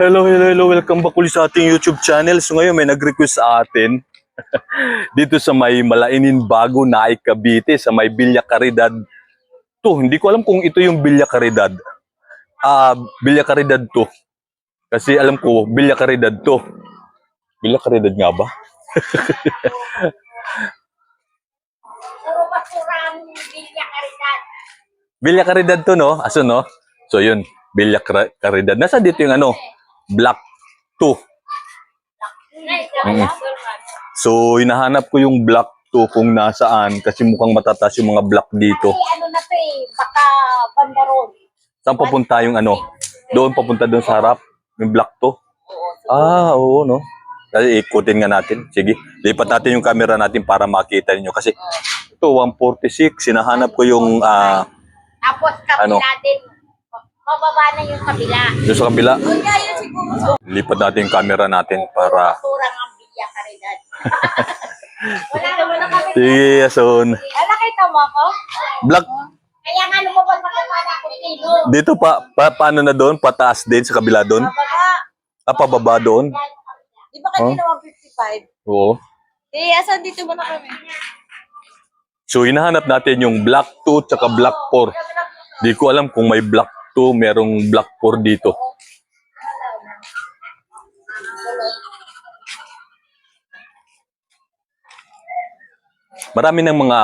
Hello, hello, hello. Welcome back ulit sa ating YouTube channel. So ngayon may nag-request sa atin dito sa may Malainin Bago na Cavite sa may Villa Caridad. To, hindi ko alam kung ito yung Villa Caridad. Ah, Villa Caridad to. Kasi alam ko Villa Caridad to. Villa Caridad nga ba? Puro basurang bilya karidad. Villa Caridad to, no? Aso, no? So yun, Villa Car- Caridad. Nasa dito yung ano? Block 2. Mm. So, hinahanap ko yung block 2 kung nasaan kasi mukhang matataas yung mga block dito. Kasi ano na to eh, baka bandaron. Saan papunta yung ano? Doon papunta doon sa harap? Yung block 2? Ah, oo, no? Kasi ikutin nga natin. Sige, lipat natin yung camera natin para makita niyo Kasi ito, 146. Sinahanap ko yung ah, Tapos kabila Ano? din. Mababa na yung kabila. doon sa kabila. Kaya yun siguro. Lipat natin yung camera natin para... Basurang ang bilya karidad. Wala naman na kami. Sige, Ason. Ala, kita mo ako? Block, Kaya nga lumabas na kanya kung sino. dito pa, pa, paano na doon? Pataas din sa kabila doon? Mababa. Ah, pababa doon? Di ba Huh? kanina 155? Oo. Eh, asan dito mo na kami? So, hinahanap natin yung block 2 tsaka block 4. Di ko alam kung may block 2, merong block 4 dito. Marami ng mga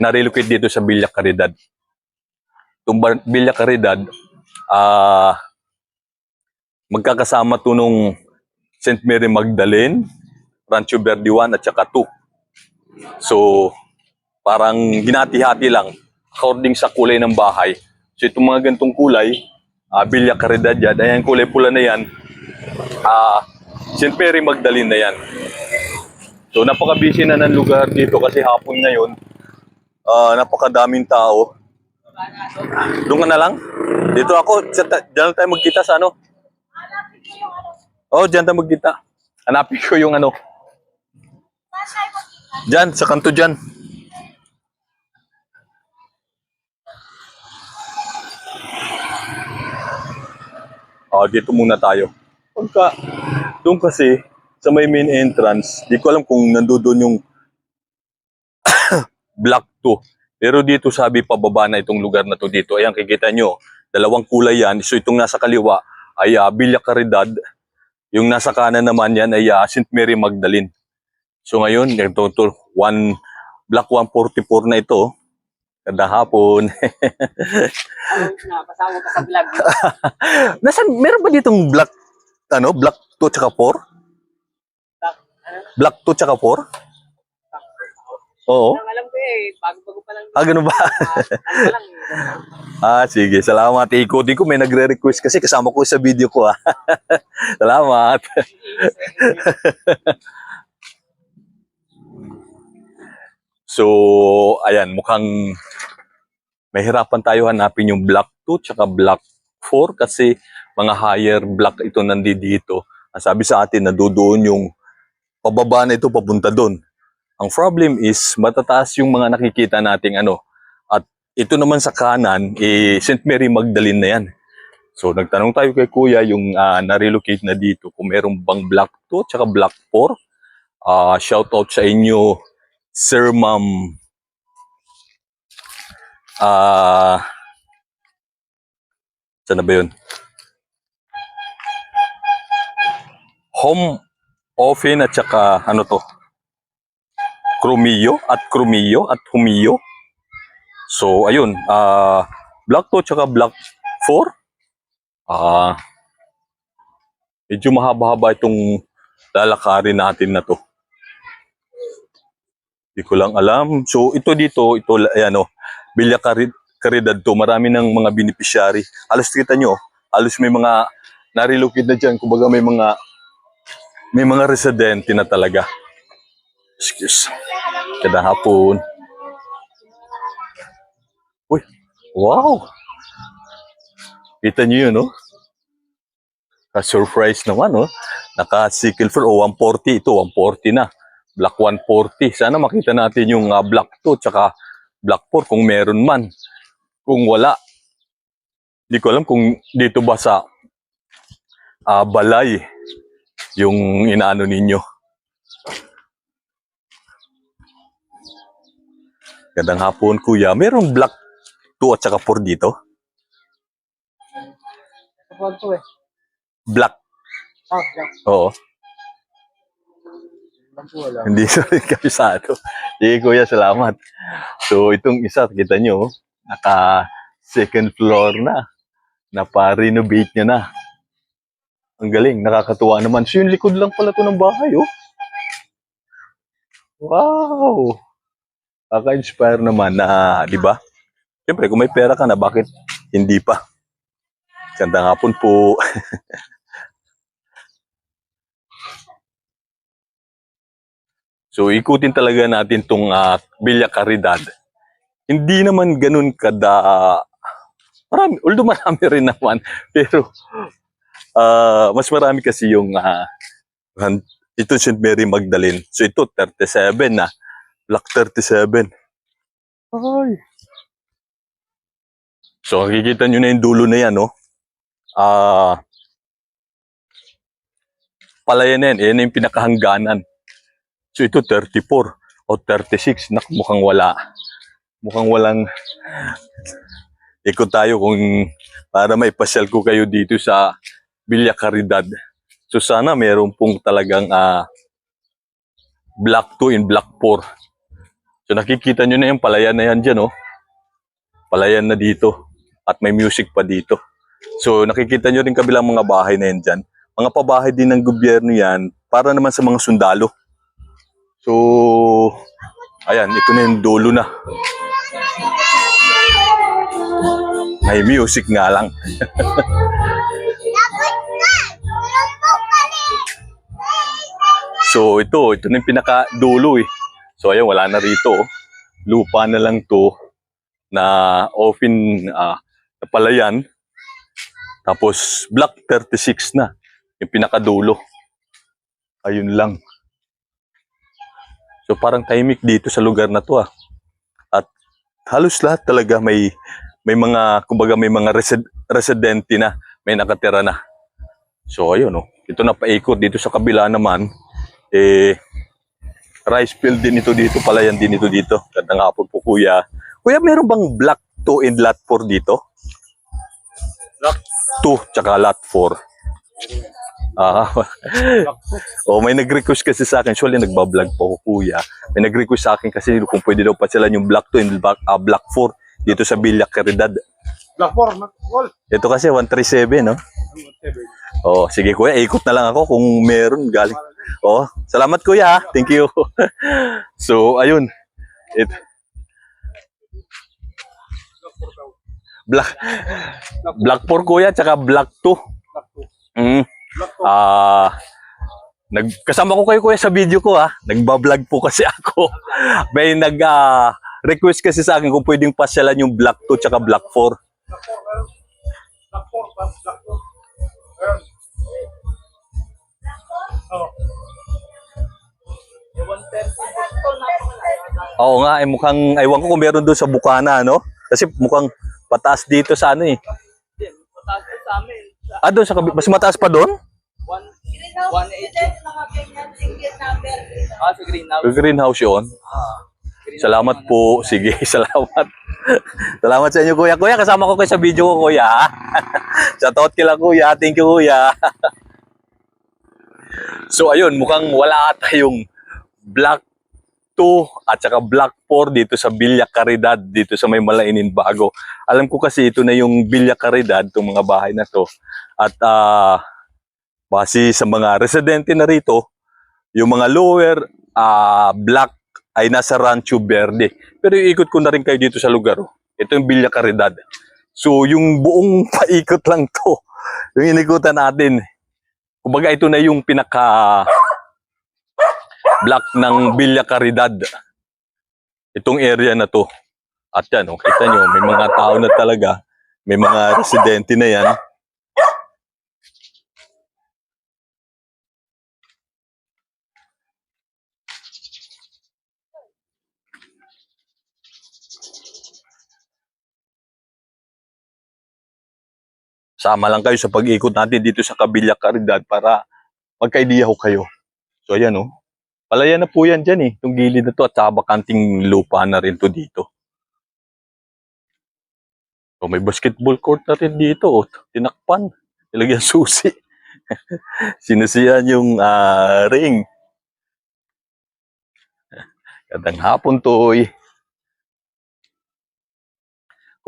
na-relocate dito sa Villa Caridad. Itong Villa Caridad, ah magkakasama to nung St. Mary Magdalene, Rancho Verde 1 at saka 2. So, parang hinati-hati lang according sa kulay ng bahay. So itong mga gantong kulay, uh, Villa Caridad yan, ayan kulay pula na yan, ah St. Mary Magdalene na yan. So napaka-busy na ng lugar dito kasi hapon ngayon, ah napakadaming tao. Doon ka na lang? Dito ako, dyan tayo magkita sa ano? Oh, dyan tayo magkita. Hanapin ko yung ano. Dyan, sa kanto dyan. Ah, dito muna tayo. Pagka, doon kasi, sa may main entrance, di ko alam kung nandoon yung block 2. Pero dito sabi pababa na itong lugar na to dito. Ayan, kikita nyo, dalawang kulay yan. So itong nasa kaliwa ay uh, Villa Caridad. Yung nasa kanan naman yan ay ah, St. Mary Magdalene. So ngayon, ito, ito, one, block 144 na ito. Kada hapon. Napasama ka sa vlog. Nasaan, meron ba ditong block, ano, block 2 tsaka 4? Block 2 tsaka 4? Oo. Ang alam ko eh, bago-bago pa lang. Ah, ganun ba? Ah, ano ah, sige. Salamat. Ikutin ko. May nagre-request kasi kasama ko sa video ko. Ah. Salamat. so, ayan. Mukhang mahirapan tayo hanapin yung block 2 tsaka block 4 kasi mga higher block ito nandito. Ang sabi sa atin, nadudoon yung pababa na ito papunta doon. Ang problem is, matataas yung mga nakikita nating ano. At ito naman sa kanan, eh, St. Mary Magdalene na yan. So, nagtanong tayo kay Kuya yung ah, na-relocate na dito kung merong bang Block 2 tsaka Block 4. Ah, shout out sa inyo, Sir Ma'am. Ah, saan na ba yun? Home Offen at saka ano to? Crumio at Crumio at Humio. So, ayun. ah block 2 tsaka block 4. Ah medyo mahaba-haba itong lalakarin natin na to. Hindi ko lang alam. So, ito dito, ito, ayan o, Bilya Carid Caridad to. Marami ng mga beneficiary. Halos kita nyo, halos may mga na-relocate na dyan. Kumbaga may mga may mga residente na talaga. Excuse. Kada hapon. Uy, wow! Kita niyo yun, no? Ka-surprise naman, no? Naka-sickle for, oh, 140. Ito, 140 na. Black 140. Sana makita natin yung ah, black 2 tsaka black 4 kung meron man. Kung wala, Hindi ko alam kung dito ba sa ah, balay yung inaano ninyo. Gandang hapon, kuya. Merong black 2 at saka 4 dito? Eh. Black. Ah, lang. Oo. Lang po wala. Hindi sa rin kabisado. Sige, kuya, salamat. So, itong isa, kita nyo, naka second floor na. Napa-renovate niya na. Ang galing, nakakatuwa naman. So, yung likod lang pala to ng bahay, oh. Wow! Kaka-inspire naman na, di ba? Siyempre, kung may pera ka na, bakit hindi pa? Ganda hapon po. So ikutin talaga natin tong uh, Villa Caridad. Hindi naman ganun kada marami, although marami rin naman, pero ah, mas marami kasi yung han- ito St. Mary Magdalene. So ito 37 na. Block 37. Ay. So makikita nyo na yung dulo na yan, no? Ah, palayan na yan. Yan yung pinakahangganan. So ito 34 o 36. Nak, mukhang wala. Mukhang walang ikot tayo kung para may pasyal ko kayo dito sa Villa Caridad. So sana meron pong talagang ah, Black 2 in Black 4. So nakikita nyo na yung palayan na yan dyan, oh. Palayan na dito. At may music pa dito. So nakikita nyo rin kabilang mga bahay na yan dyan. Mga pabahay din ng gobyerno yan para naman sa mga sundalo. So, ayan, ito na yung dulo na. May music nga lang. so, ito, ito na yung pinaka-dulo eh. So, ayan, wala na rito. oh. Lupa na lang to na open ah, na palayan. Tapos, block 36 na. Yung pinakadulo. Ayun lang. So parang tahimik dito sa lugar na to ah. At halos lahat talaga may may mga kumbaga may mga resed, residente na, may nakatira na. So ayun oh. Ito na paikot dito sa kabila naman eh rice field din ito dito, palayan din ito dito. Ganda nga po po kuya. Kuya, meron bang block 2 and lot 4 dito? Lot 2 tsaka lot 4. Ah, oh, may nag-request kasi sa akin. Actually, nagbablog po ko, kuya. May nag-request sa akin kasi kung pwede daw pa sila yung Black 2 and Black, ah, Black 4 dito sa Villa Caridad. Black 4, Mac. Wall. Ito kasi 137, no? Oh, sige kuya, ikot na lang ako kung meron galing. Oh, salamat kuya. ha. Thank you. so, ayun. It, Black Black 4 kuya, tsaka Black 2. Black 2. Mm. Black 2. Ah, nagkasama ko kayo kuya sa video ko ha. Nagba-vlog po kasi ako. May nag ah, request kasi sa akin kung pwedeng pasyalan yung Black 2 tsaka Black 4. Black 4, meron. Black 4, pa. Black 2. Meron. Oh. Oo nga, eh, mukhang, aywan ko kung meron doon sa Bukana, no? Kasi mukhang pataas dito sa ano eh. Mataas ko sa amin. Ah, doon sa kabi- mas mataas pa doon? 1, Greenhouse 180. mga ganyan, single number. Ah, sa greenhouse. Sa greenhouse yun. Greenhouse Salamat naman. po. Sige, salamat. salamat sa inyo, kuya. Kuya, kasama ko kayo sa video ko, kuya. Shoutout kila, kuya. Thank you, kuya. so, ayun, mukhang wala ata yung Black 2 at saka Black 4 dito sa Villa Caridad, dito sa may Malainin Bago. Alam ko kasi ito na yung Villa Caridad, itong mga bahay na to. At ah, base sa mga residente na rito, yung mga lower ah, black ay nasa Rancho Verde. Pero iikot ko na rin kayo dito sa lugar. oh. Ito yung Villa Caridad. So, yung buong paikot lang to. Yung inikutan natin. Kumbaga, ito na yung pinaka block ng Villa Caridad. Itong area na to. At yan, oh, kita nyo, may mga tao na talaga. May mga residente na yan. Sama lang kayo sa pag-ikot natin dito sa Kabilya Caridad para magka-idea ho kayo. So ayan oh. Palaya na po yan dyan eh. Itong gilid na to at saka bakanting lupa na rin to dito. So may basketball court na rin dito. Oh. Tinakpan. Nilagyan susi. Sinasiyan yung ah, ring. Gandang hapon, Toy.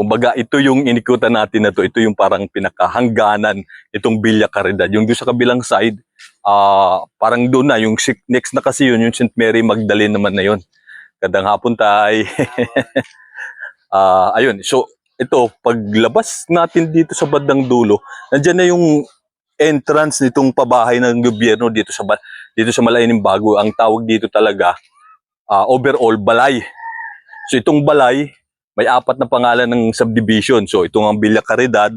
Kumbaga, ito yung inikutan natin na to. Ito yung parang pinakahangganan itong Villa Caridad. Yung doon sa kabilang side, ah parang doon na. Yung next na kasi yun, yung St. Mary Magdalene naman na yun. Gandang hapon, Tay. Ah, ayun, so ito, paglabas natin dito sa bandang dulo, nandyan na yung entrance nitong pabahay ng gobyerno dito sa dito sa Malayaning Bago. Ang tawag dito talaga ah, overall balay. So itong balay may apat na pangalan ng subdivision. So itong ang Villa Caridad,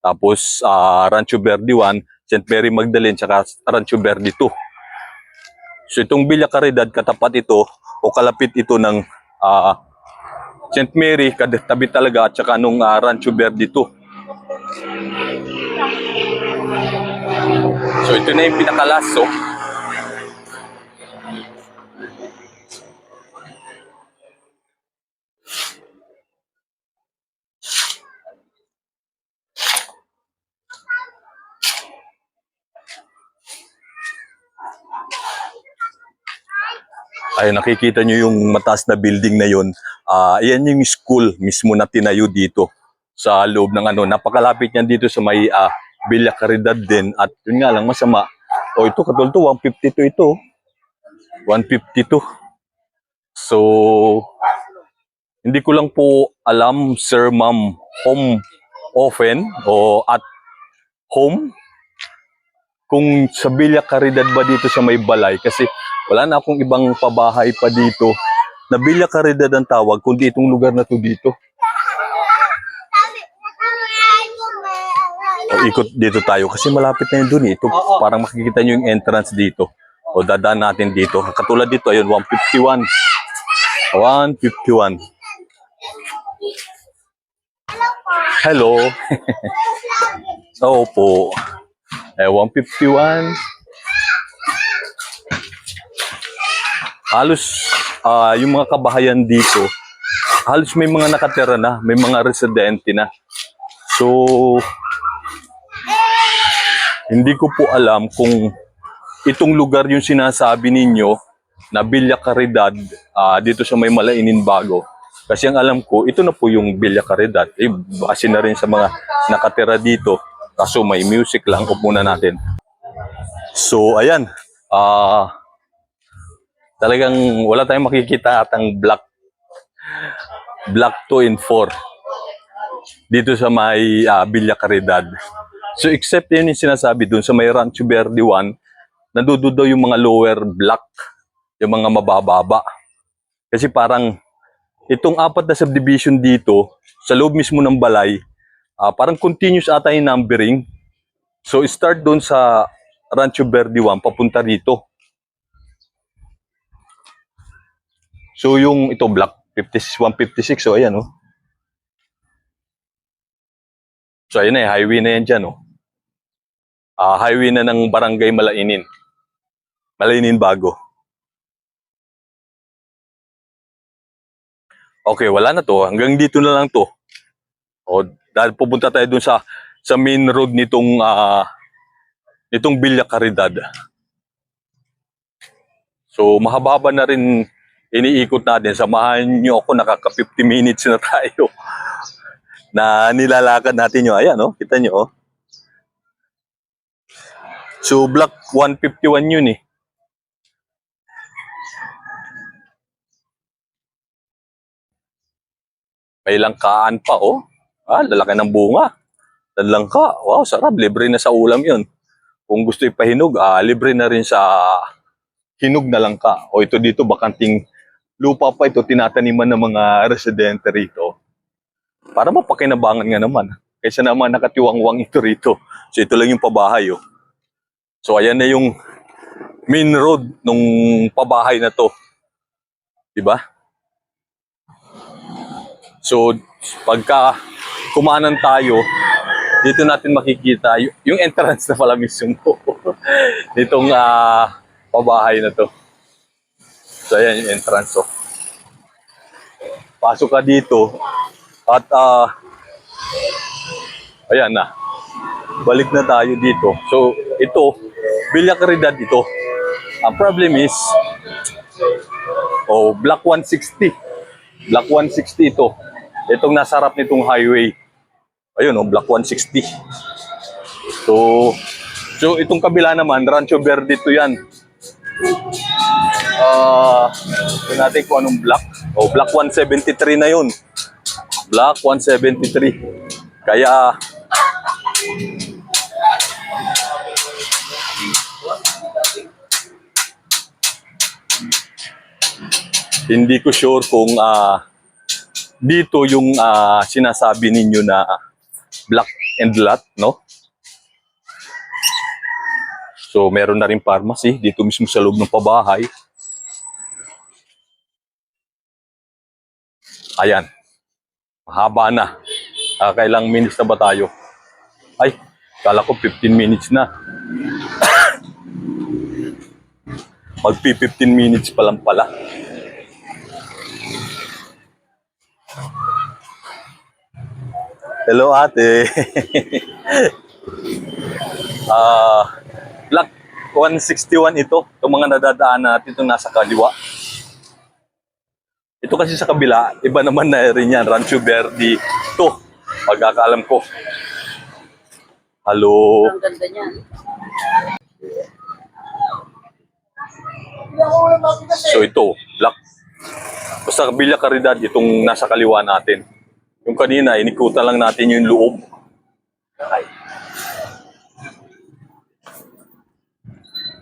tapos ah, Rancho Verde 1, St. Mary Magdalene, saka Rancho Verde 2. So itong Villa Caridad, katapat ito o kalapit ito ng ah, St. Mary, katabi talaga at saka nung ah, Rancho Verde 2. So ito na yung pinakalas, oh. ay nakikita nyo yung mataas na building na yun. Ah, yan yung school mismo na tinayo dito sa loob ng ano. Napakalapit yan dito sa may ah, Villa Caridad din. At yun nga lang, masama. O ito, katulad to, 152 ito. 152. So, hindi ko lang po alam, sir, ma'am, home often o at home kung sa Villa Caridad ba dito sa may balay kasi wala na akong ibang pabahay pa dito na Villa Caridad ang tawag kundi itong lugar na to dito. O ikot dito tayo kasi malapit na yun dun eh. Ito parang makikita nyo yung entrance dito. O dadaan natin dito. Katulad dito, ayun, 151. 151. Hello. Opo. Eh, 151. Halos ah, yung mga kabahayan dito, halos may mga nakatira na, may mga residente na. So, hindi ko po alam kung itong lugar yung sinasabi ninyo na Villa Caridad ah, dito sa may Malainin Bago. Kasi ang alam ko, ito na po yung Villa Caridad. Eh, base na rin sa mga nakatira dito. Kaso may music lang. Upo muna natin. So, ayan. Ah, talagang wala tayong makikita at ang black black 2 and 4 dito sa may ah, Villa Caridad. So except yun yung sinasabi dun sa may Rancho Verde 1, nandoon daw yung mga lower block, yung mga mabababa. Kasi parang itong apat na subdivision dito, sa loob mismo ng balay, ah, parang continuous ata yung numbering. So start doon sa Rancho Verde 1, papunta rito. So yung ito block 50, 156, so ayan oh. So ayun na eh, highway na yan dyan oh. Ah, highway na ng Barangay Malainin. Malainin Bago. Okay, wala na to. Hanggang dito na lang to. O, dahil pupunta tayo dun sa sa main road nitong ah nitong Villa Caridad. So, mahaba na rin iniikot natin. Samahan nyo ako, nakaka 50 minutes na tayo. na nilalakad natin yung, ayan, oh, kita nyo, oh. So, block 151 yun eh. May langkaan pa, oh. Ah, lalaki ng bunga. Langka. Wow, sarap. Libre na sa ulam yun. Kung gusto ipahinog, ah, libre na rin sa hinog na langka. O ito dito, bakanting lupa pa ito, tinataniman ng mga residente rito. Para mapakinabangan nga naman. Kaysa naman nakatiwangwang ito rito. So ito lang yung pabahay, oh. So ayan na yung main road nung pabahay na to. 'Di ba? So pagka kumanan tayo, dito natin makikita yung entrance na pala mismo nitong ah, pabahay na to. So ayan yung entrance oh. Pasok ka dito at ah ayan na. Balik na tayo dito. So ito, Villa Caridad ito. Ang problem is oh, Block 160. Block 160 ito. Itong nasa harap nitong highway. Ayun, oh, Block 160. So, so itong kabila naman, Rancho Verde to yan. Ah, uh, natin kung anong block. Oh, block 173 na yun. Block 173. Kaya, hindi ko sure kung ah, dito yung ah, sinasabi ninyo na black and lot, no? So, meron na rin pharmacy dito mismo sa loob ng pabahay. Ayan. Mahaba na. Ah, kailang minutes na ba tayo? Ay, kala ko 15 minutes na. Magpi 15 minutes pa lang pala. Hello ate. Ah, Block 161 ito. Itong mga nadadaan natin itong nasa kaliwa. Ito kasi sa kabila, iba naman na rin yan. Rancho Verde. Ito, pagkakaalam ko. Hello. Ang ganda niyan. So ito, Block. Basta Villa Caridad, itong nasa kaliwa natin. Yung kanina, inikutan lang natin yung loob. Ay.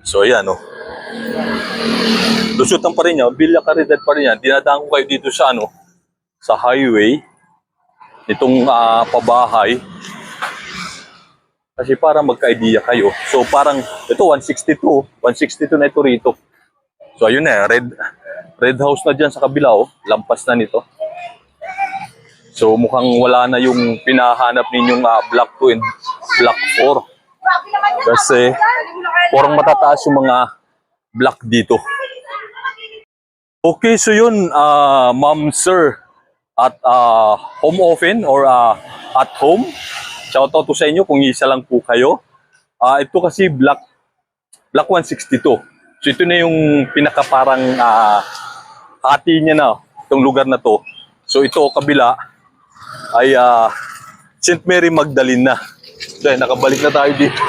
So ayan, oh. Lusutan pa rin yan, Villa Caridad pa rin yan. Dinadaan ko kayo dito sa ano, sa highway, itong ah, pabahay. Kasi para magka-idea kayo. So parang, ito 162, 162 na ito rito. So ayun na, red red house na dyan sa kabila, oh. lampas na nito. So mukhang wala na yung pinahanap ninyong ah, block 2 and block 4. Grabe naman yan. Kasi parang matataas yung mga block dito. Okay, so yun, ah, ma'am, sir, at ah, home often or ah, at home. Shout out to sa inyo kung isa lang po kayo. Ah, ito kasi block block 162. So ito na yung pinaka parang ah, hati niya na itong lugar na to. So ito kabila ay ah, St. Mary Magdalene na. So nakabalik na tayo dito.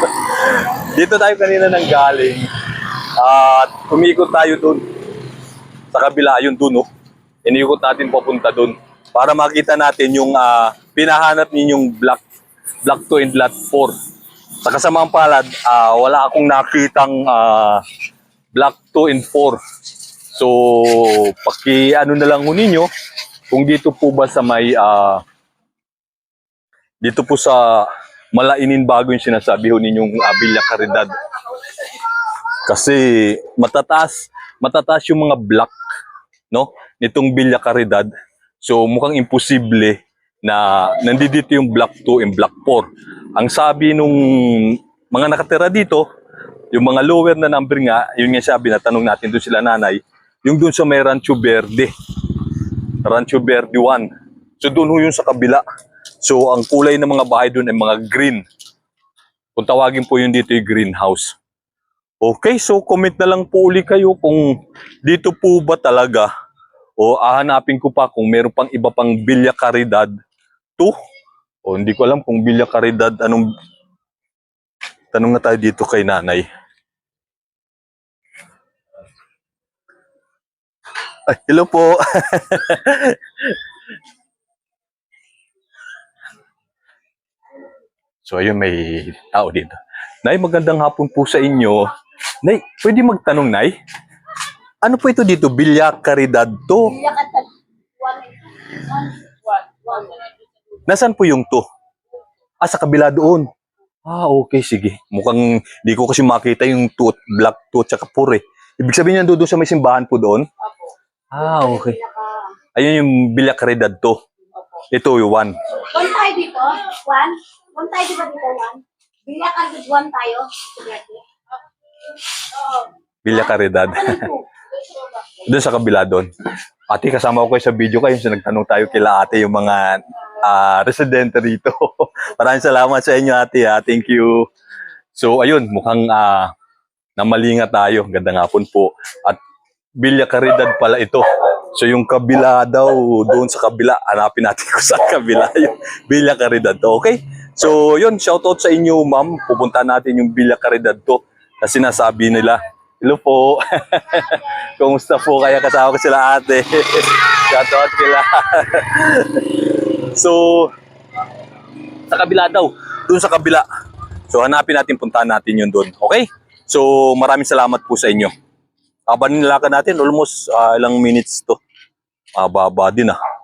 dito tayo kanina nang galing. At umikot tayo doon sa kabila, yun doon, oh. Iniikot natin papunta doon para makita natin yung ah, pinahanap ninyong block block 2 and lot 4. Sa kasamaang palad, ah, wala akong nakitang ah, block 2 and 4. So, paki ano na lang ho ninyo kung dito po ba sa may ah, dito po sa Malainin bago yung sinasabi ho ninyong uh, Caridad. Kasi matataas, matataas yung mga block, no? Nitong Villa Caridad. So mukhang imposible na nandito yung block 2 and block 4. Ang sabi nung mga nakatira dito, yung mga lower na number nga, yun nga sabi na tanong natin doon sila nanay, yung doon sa may Rancho Verde. Rancho Verde 1. So doon ho yung sa kabila. So ang kulay ng mga bahay doon ay mga green. Kung tawagin po yun dito yung greenhouse. Okay, so comment na lang po uli kayo kung dito po ba talaga o ahanapin ko pa kung meron pang iba pang Villa Caridad 2 o hindi ko alam kung Villa Caridad anong tanong na tayo dito kay nanay. Ay, hello po. So ayun, may tao dito. Nay, magandang hapon po sa inyo. Nay, pwede magtanong, Nay? Ano po ito dito? Villa Caridad to? Nasaan po yung to? Ah, sa kabila doon. Ah, okay, sige. Mukhang di ko kasi makita yung to, black to, tsaka pure. Ibig sabihin yan doon sa may simbahan po doon? Opo. Ah, okay. Ayun yung Villa Caridad to. Ito yung one. One tayo dito. One. One tayo diba dito, one? Bila ka good one tayo. Po? doon sa kabila doon. Ate, kasama ko kayo sa video kayo. So, nagtanong tayo kila ate yung mga ah, residente rito. Maraming salamat sa inyo ate ha. Thank you. So, ayun, mukhang ah, namalinga tayo. Ganda nga po. At Villa Caridad pala ito. So, yung kabila daw, doon sa kabila, hanapin natin kung saan kabila yung Villa Caridad to. Okay? So, yun, shoutout sa inyo, ma'am. Pupunta natin yung Villa Caridad to. Kasi nasabi nila, hello po. Kumusta po kaya kasama ko sila ate? Shoutout kila. so, sa kabila daw. Doon sa kabila. So, hanapin natin, puntahan natin yun doon. Okay? So, maraming salamat po sa inyo. Aba nilakad natin, almost ah, ilang minutes to. Aba-aba din ah.